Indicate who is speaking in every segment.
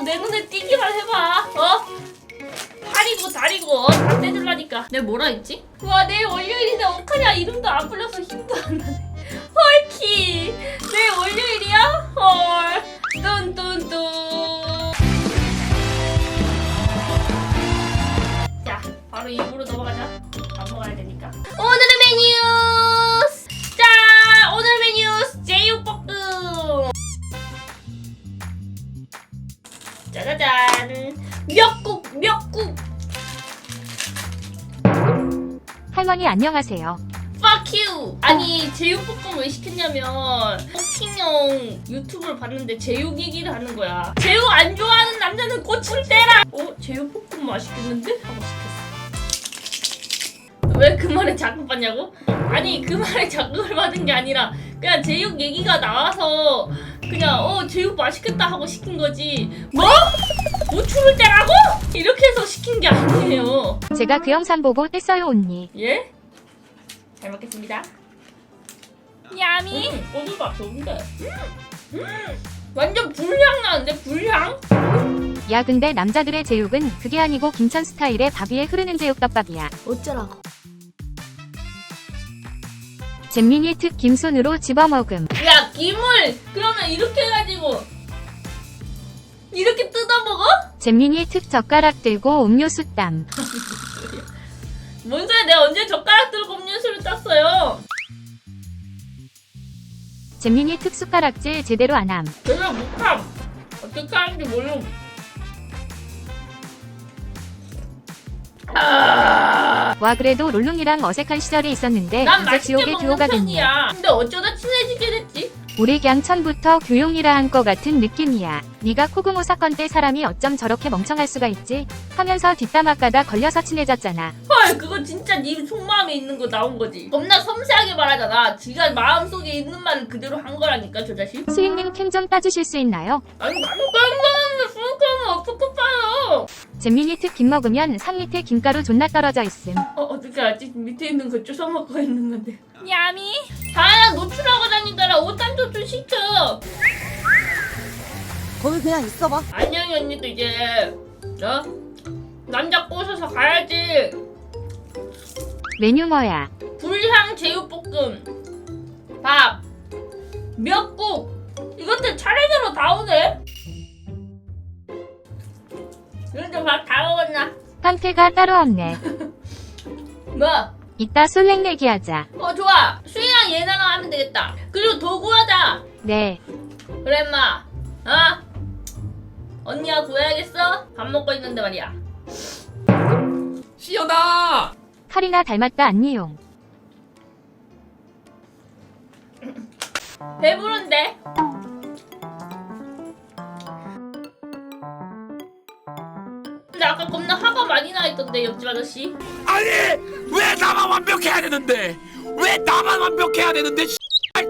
Speaker 1: 내 눈에 띄기만 해봐. 어? 팔이고 다리고 다 떼줄라니까. 내 뭐라 했지? 와 내일 월요일인데 어카냐 이름도 안 불려서 힘도 안 나네. 헐키
Speaker 2: 할머니 안녕하세요.
Speaker 1: fuck you 아니 제육 볶음 왜 시켰냐면 호킹형 유튜브를 봤는데 제육 얘기를 하는 거야 제육 안 좋아하는 남자는 꽃을 떼라 어? 제육 볶음 맛있겠는데? 하고 시켰어 왜 그 말에 자극 받냐고? 아니 그 말에 자극을 받은 게 아니라 그냥 제육 얘기가 나와서 그냥 어 제육 맛있겠다 하고 시킨 거지 뭐? 고추를 떼라고? 이렇게 해서 시킨 게 아니에요
Speaker 2: 제가 그 영상 보고 뗐어요 언니.
Speaker 1: 예? 잘 먹겠습니다. 야미. 음, 꼬들밥 좋은데. 음, 완전 불향 나는데 불향?
Speaker 2: 야 근데 남자들의 제육은 그게 아니고 김천 스타일의 밥 위에 흐르는 제육덮밥이야.
Speaker 1: 어쩌라고?
Speaker 2: 잼민이 특 김손으로 집어먹음.
Speaker 1: 야 김을 그러면 이렇게 해가지고 이렇게 뜯 어 먹어?
Speaker 2: 잼민이 특 젓가락 들고 음료수 땀.
Speaker 1: 뭔 소리야? 내가 언제 젓가락 들고 음료수를 땄어요?
Speaker 2: 잼민이 특 숟가락질 제대로 안 함.
Speaker 1: 내가 못함. 어떻게 하는지 모름. 아.
Speaker 2: 와 그래도 롤룽이랑 어색한 시절이 있었는데
Speaker 1: 난
Speaker 2: 이제
Speaker 1: 맛있게
Speaker 2: 지옥의
Speaker 1: 먹는
Speaker 2: 듀오가 됐네.
Speaker 1: 편이야. 근데 어쩌다 친해지게 됐지?
Speaker 2: 우리 갱 처음부터 교용이라 한 거 같은 느낌이야. 네가 코그모 사건 때 사람이 어쩜 저렇게 멍청할 수가 있지? 하면서 뒷담화 까다 걸려서 친해졌잖아.
Speaker 1: 헐 그거 진짜 네 속마음에 있는 거 나온 거지 겁나 섬세하게 말하잖아 지가 마음속에 있는 말을 그대로 한 거라니까 저 자식
Speaker 2: 수익님 캠 좀 따주실 수 있나요?
Speaker 1: 아니 나는 뺑뺑하는데 수육하면 어떻게 봐요
Speaker 2: 잼민이 특김 먹으면 상 밑에 김가루 존나 떨어져 있음.
Speaker 1: 어 어떻게 알지 밑에 있는 거 쫓아먹고 있는 건데 야미 다야 노출하고 다니더라 옷단조 좀 시켜
Speaker 3: 거기 그냥 있어봐.
Speaker 1: 안녕히 언니도 이제 어? 남자 꼬셔서 가야지
Speaker 2: 메뉴 뭐야?
Speaker 1: 불향 제육볶음 밥 미역국 이것들 차례대로 다 오네 이런데 밥다 먹었나?
Speaker 2: 판테가 따로 없네.
Speaker 1: 뭐?
Speaker 2: 이따 솔랭 내기 하자.
Speaker 1: 어 좋아 얘나랑 하면 되겠다 그리고 더 구하자
Speaker 2: 네.
Speaker 1: 그래 인마 어? 언니가 구해야겠어? 밥 먹고 있는데 말이야
Speaker 4: 시연아!
Speaker 2: 카리나 닮았다 안니용.
Speaker 1: 배부른데? 근데 아까 겁나 화가 많이 나 있던데 옆집 아저씨
Speaker 4: 아니! 왜 나만 완벽해야 되는데! 왜 나만 완벽해야 되는데!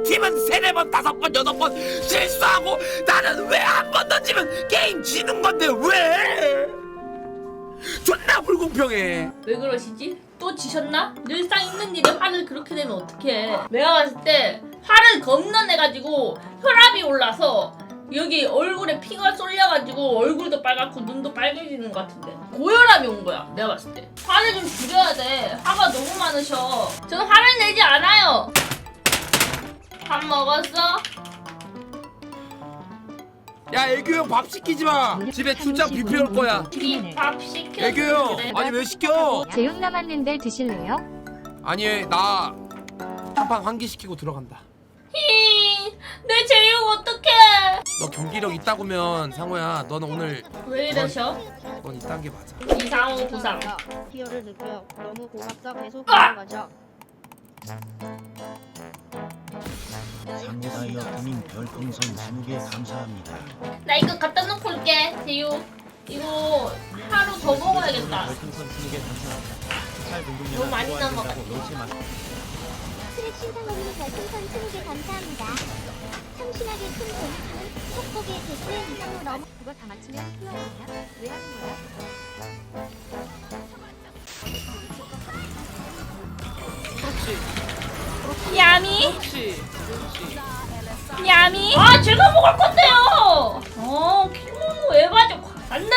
Speaker 4: 팀은 세네 번, 다섯 번, 여덟 번 실수하고 나는 왜 한 번 던지면 게임 지는 건데 왜? 존나 불공평해.
Speaker 1: 왜 그러시지? 또 지셨나? 늘상 있는 일에 화를 그렇게 내면 어떡해 내가 봤을 때 화를 겁나 내가지고 혈압이 올라서 여기 얼굴에 피가 쏠려가지고 얼굴도 빨갛고 눈도 빨개지는 것 같은데 고혈압이 온 거야 내가 봤을 때 화를 좀 줄여야 돼 화가 너무 많으셔 저는 화를 내지 않아요 밥 먹었어?
Speaker 4: 야 애교 형밥 시키지 마. 집에 출장 뷔페 올 거야.
Speaker 1: 밥 시켜
Speaker 4: 애교 형
Speaker 1: 그래.
Speaker 4: 아니 왜 시켜?
Speaker 2: 제육 남았는데 드실래요?
Speaker 4: 아니 나 한판 환기 시키고 들어간다.
Speaker 1: 히, 내 제육 어떡해
Speaker 4: 너 경기력 있다고면 상호야 너는 오늘
Speaker 1: 왜 이러셔?
Speaker 4: 넌 이딴 게 맞아.
Speaker 1: 이상호 부상
Speaker 5: 티어를 느껴요. 너무 고맙다. 계속
Speaker 1: 아!
Speaker 5: 이어가자.
Speaker 6: 상다이어트님 별풍선 20개 감사합니다.
Speaker 1: 나 이거 갖다 놓고 올게 제육 이거 하루 더 먹어야겠다
Speaker 6: 별풍선 20개 감사합니다. 살
Speaker 1: 너무 많이 넘어갔어.
Speaker 7: 트랙 신상원님 별풍선 20개 감사합니다. 참신하게 큰 공주는 속곡의 개수의 이상으로 넘어
Speaker 2: 그거 다 맞추면 플러 아니야? 왜 하는 거야?
Speaker 1: 야미 야미 아 제가 먹을 건데요 어 키모노 에바죠 간다!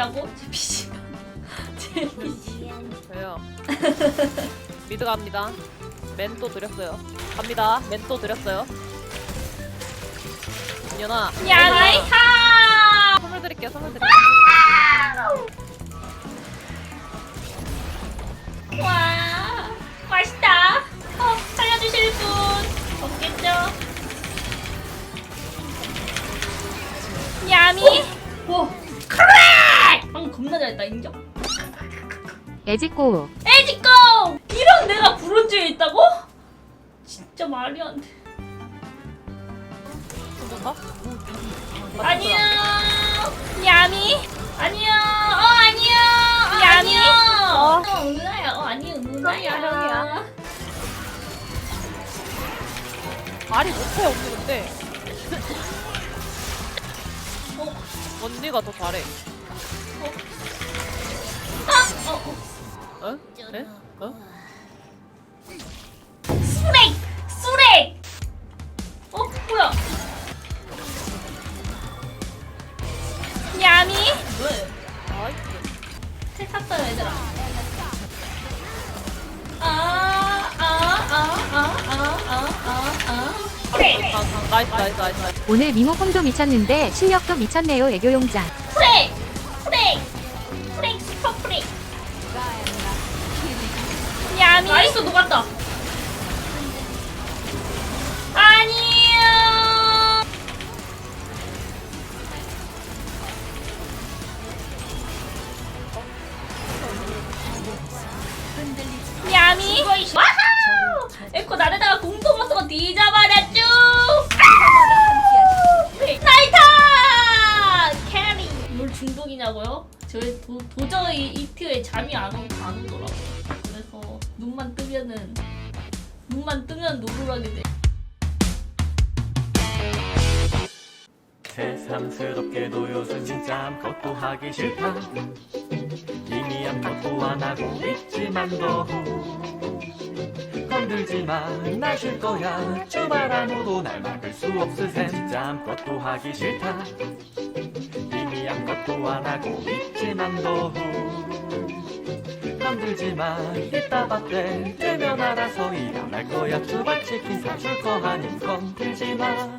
Speaker 1: 어디냐고? 제 PC. 제 PC.
Speaker 3: 저요. 미드 갑니다. 맨또 드렸어요. 갑니다. 맨또 드렸어요. 윤연아.
Speaker 1: 야미 하!
Speaker 3: 선물 드릴게요. 선물 드릴게요.
Speaker 1: 와 맛있다.
Speaker 2: 에지꼬.
Speaker 1: 에지고 이런 내가 브론즈에 있다고? 진짜 말이 안 돼. 안녕. 야미. 안녕. 어 안녕. 어,
Speaker 3: 야미. 어.
Speaker 1: 어 은하야. 어 아니 은하야.
Speaker 3: 형이야. 말이 못해 언니 근데.
Speaker 1: 어.
Speaker 3: 언니가 더 잘해.
Speaker 1: 아, 어, 어.
Speaker 3: 어? 네? 어?
Speaker 1: 수렉! 수렉! 어? 뭐야? 야미? 왜? 샀어요 얘들아 아, 아, 아, 아, 아, 아, 아, 아. 그래!
Speaker 3: 아, 아, 나이스 나이스 나이스 나이스.
Speaker 2: 오늘 미모 폼도 미쳤는데 실력도 미쳤네요 애교용장.
Speaker 1: 나이스 녹았다 아니요 야미! 와우! 에코 나르다가 공도 못 쓰고 뒤져버렸쥬! 나이타! 캐리! 뭘 중독이냐고요? 저 도, 도저히 이 티어에 잠이 안, 오, 안 오더라 노루라게 돼.
Speaker 8: 새삼스럽게도 요즘 진짜 아무것도 하기 싫다. 이미 아무것도 안 하고 있지만도 건들지 마날 쉴 거야. 주말 아무도 날 막을 수 없으셈 진짜 아무것도 하기 싫다. 이미 아무것도 안 하고 있지만도 건들지 마 이따 봤대 되면 알아서 일어날 거야. 두발 치킨 사줄 거 아닌 건들지 마